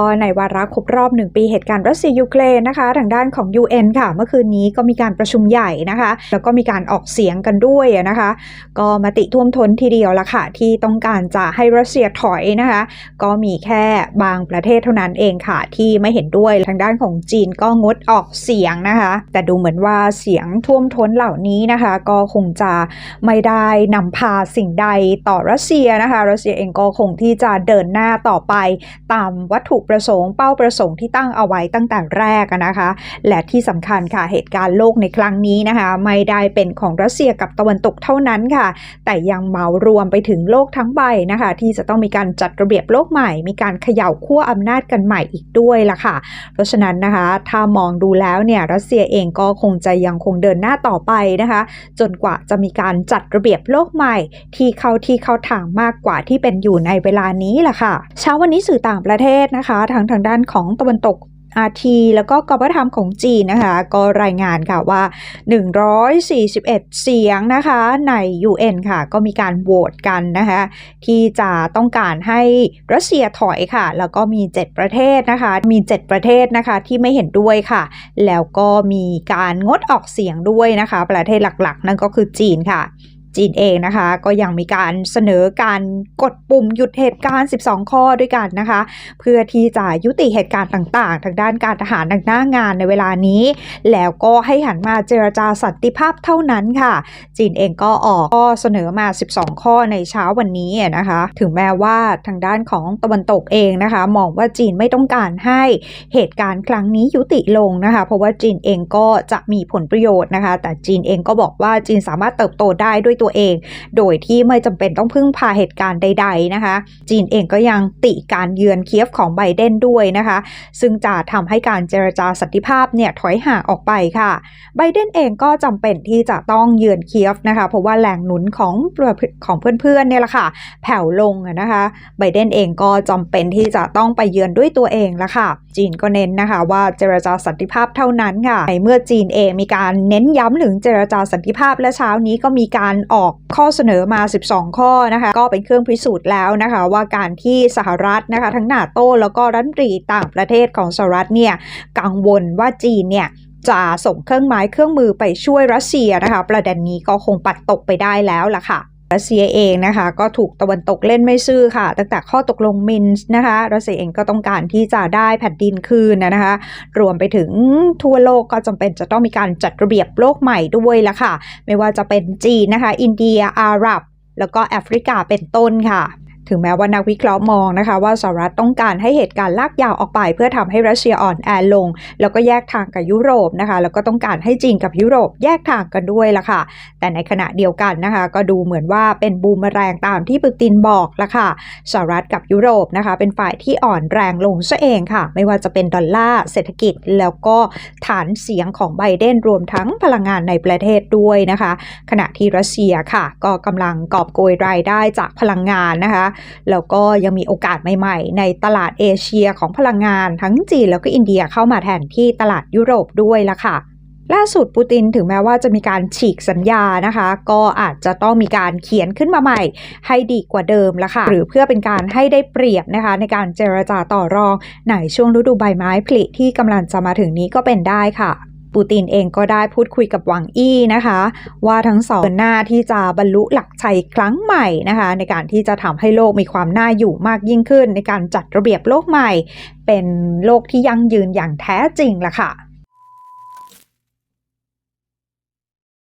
ก็ในวาระครบรอบหนึ่งปีเหตุการณ์รัสเซียยูเครนนะคะ ทางด้านของ UN ค่ะ เมื่อคืนนี้ก็มีการประชุมใหญ่นะคะ แล้วก็มีการออกเสียงกันด้วยนะคะ ก็มติท่วมท้นทีเดียวละค่ะ ที่ต้องการจะให้รัสเซียถอยนะคะ ก็มีแค่บางประเทศเท่านั้นเองค่ะ ที่ไม่เห็นด้วยทางด้านของจีนก็งดออกเสียงนะคะ แต่ดูเหมือนว่าเสียงท่วมท้นเหล่านี้นะคะ ก็คงจะไม่ได้นำพาสิ่งใดต่อรัสเซียนะคะ รัสเซียเองก็คงที่จะเดินหน้าต่อไปตามวัตถุประสงค์เป้าประสงค์ที่ตั้งเอาไว้ตั้งแต่แรกนะคะ และที่สำคัญค่ะเหตุการณ์โลกในครั้งนี้นะคะ ไม่ได้เป็นของรัสเซียกับตะวันตกเท่านั้นค่ะ แต่ยังเหมารวมไปถึงโลกทั้งใบนะคะ ที่จะต้องมีการจัดระเบียบโลกใหม่ มีการเขย่าขั้วอำนาจกันใหม่อีกด้วยล่ะค่ะ เพราะฉะนั้นนะคะ ถ้ามองดูแล้วเนี่ยรัสเซียเองก็คงจะยังคงเดินหน้าต่อไปนะคะ จนกว่าจะมีการจัดระเบียบโลกใหม่ ที่เข้าที่เข้าทางมากกว่าที่เป็นอยู่ในเวลานี้ล่ะค่ะ เช้าวันนี้สื่อต่างประเทศนะคะทางทางด้านของตะวันตกอาทีแล้วก็กรมธรรมของจีนนะคะ ก็รายงานค่ะว่า 141 เสียงนะคะใน UN ค่ะ ก็มีการโหวตกันนะคะ ที่จะต้องการให้รัสเซียถอยค่ะ แล้วก็มี 7 ประเทศนะคะ มี 7 ประเทศนะคะที่ไม่เห็นด้วยค่ะ แล้วก็มีการงดออกเสียงด้วยนะคะ ประเทศหลักๆ นั่นก็คือจีนค่ะ จีนเองนะคะ ก็ยังมีการเสนอการกดปุ่มหยุดเหตุการณ์ 12 ข้อด้วยกันนะคะ เพื่อที่จะยุติเหตุการณ์ต่างๆ ทางด้านการทหารทางหน้างานในเวลานี้ แล้วก็ให้หันมาเจรจาสันติภาพเท่านั้นค่ะ จีนเองก็ออกข้อเสนอมา 12 ข้อในเช้าวันนี้นะคะ ถึงแม้ว่าทางด้านของตะวันตกเองนะคะ มองว่าจีนไม่ต้องการให้เหตุการณ์ครั้งนี้ยุติลงนะคะ เพราะว่าจีนเองก็จะมีผลประโยชน์นะคะ แต่จีนเองก็บอกว่าจีนสามารถเติบโตได้ด้วยตัวเอง โดยที่ไม่จำเป็นต้องพึ่งพาเหตุการณ์ใด ๆนะคะ จีนเองก็ยังติการเยือนเคียฟของไบเดนด้วยนะคะ ซึ่งจะทำให้การเจรจาสันติภาพเนี่ยถอยห่างออกไปค่ะไบเดนเองก็จำเป็นที่จะต้องเยือนเคียฟนะคะ เพราะว่าแหล่งหนุนของของเพื่อนๆเนี่ยแหละค่ะ แผ่วลงนะคะไบเดนเองก็จำเป็นที่จะต้องไปเยือนด้วยตัวเองละค่ะ จีนก็เน้นนะคะว่าเจรจาสันติภาพเท่านั้นค่ะในเมื่อจีนเองมีการเน้นย้ำถึงเจรจาสันติภาพและเช้านี้ก็มีการอออกข้อเสนอมา 12 ข้อนะคะ ก็เป็นเครื่องพิสูจน์แล้วนะคะ ว่าการที่สหรัฐนะคะ ทั้งนาโต้แล้วก็รัฐมนตรีต่างประเทศของสหรัฐเนี่ยกังวลว่าจีนเนี่ยจะส่งเครื่องไม้เครื่องมือไปช่วยรัสเซียนะคะ ประเด็นนี้ก็คงปัดตกไปได้แล้วล่ะค่ะ รัสเซียเองนะคะก็ถูกตะวันตกเล่นไม่ซื่อค่ะ ตั้งแต่ข้อตกลงมินส์นะคะรัสเซียเองก็ต้องการที่จะได้แผ่นดินคืนนะคะ รวมไปถึงทั่วโลกก็จำเป็นจะต้องมีการจัดระเบียบโลกใหม่ด้วยละค่ะ ไม่ว่าจะเป็นจีนนะคะ อินเดียอาหรับ แล้วก็แอฟริกาเป็นต้นค่ะ ถึงแม้ว่านักวิเคราะห์มองนะคะ ว่าสหรัฐต้องการให้เหตุการณ์ลากยาวออกไป เพื่อทำให้รัสเซียอ่อนแอลง แล้วก็แยกทางกับยุโรปนะคะ แล้วก็ต้องการให้จีนกับยุโรปแยกทางกันด้วยล่ะค่ะ แต่ในขณะเดียวกันนะคะ ก็ดูเหมือนว่าเป็นบูมแรงตามที่ปูตินบอกล่ะค่ะสหรัฐกับยุโรปนะคะ เป็นฝ่ายที่อ่อนแรงลงซะเองค่ะ ไม่ว่าจะเป็นดอลลาร์เศรษฐกิจแล้วก็ฐานเสียงของไบเดนรวมทั้งพลังงานในประเทศด้วยนะคะ ขณะที่รัสเซียค่ะ ก็กำลังกอบโกยรายได้จากพลังงานนะคะแล้วก็ยังมีโอกาสใหม่ๆ ในตลาดเอเชียของพลังงานทั้งจีนแล้วก็อินเดียเข้ามาแทนที่ตลาดยุโรปด้วยละค่ะล่าสุดปูตินถึงแม้ว่าจะมีการฉีกสัญญานะคะ ก็อาจจะต้องมีการเขียนขึ้นมาใหม่ ให้ดีกว่าเดิมละค่ะ หรือเพื่อเป็นการให้ได้เปรียบนะคะ ในการเจรจาต่อรองในช่วงฤดูใบไม้ผลิที่กำลังจะมาถึงนี้ก็เป็นได้ค่ะ ปูตินเองก็ได้พูดคุยกับหวังอี้นะคะ ว่าทั้งสองเดินหน้าที่จะบรรลุหลักชัยครั้งใหม่นะคะ ในการที่จะทำให้โลกมีความน่าอยู่มากยิ่งขึ้น ในการจัดระเบียบโลกใหม่ เป็นโลกที่ยั่งยืนอย่างแท้จริงละค่ะ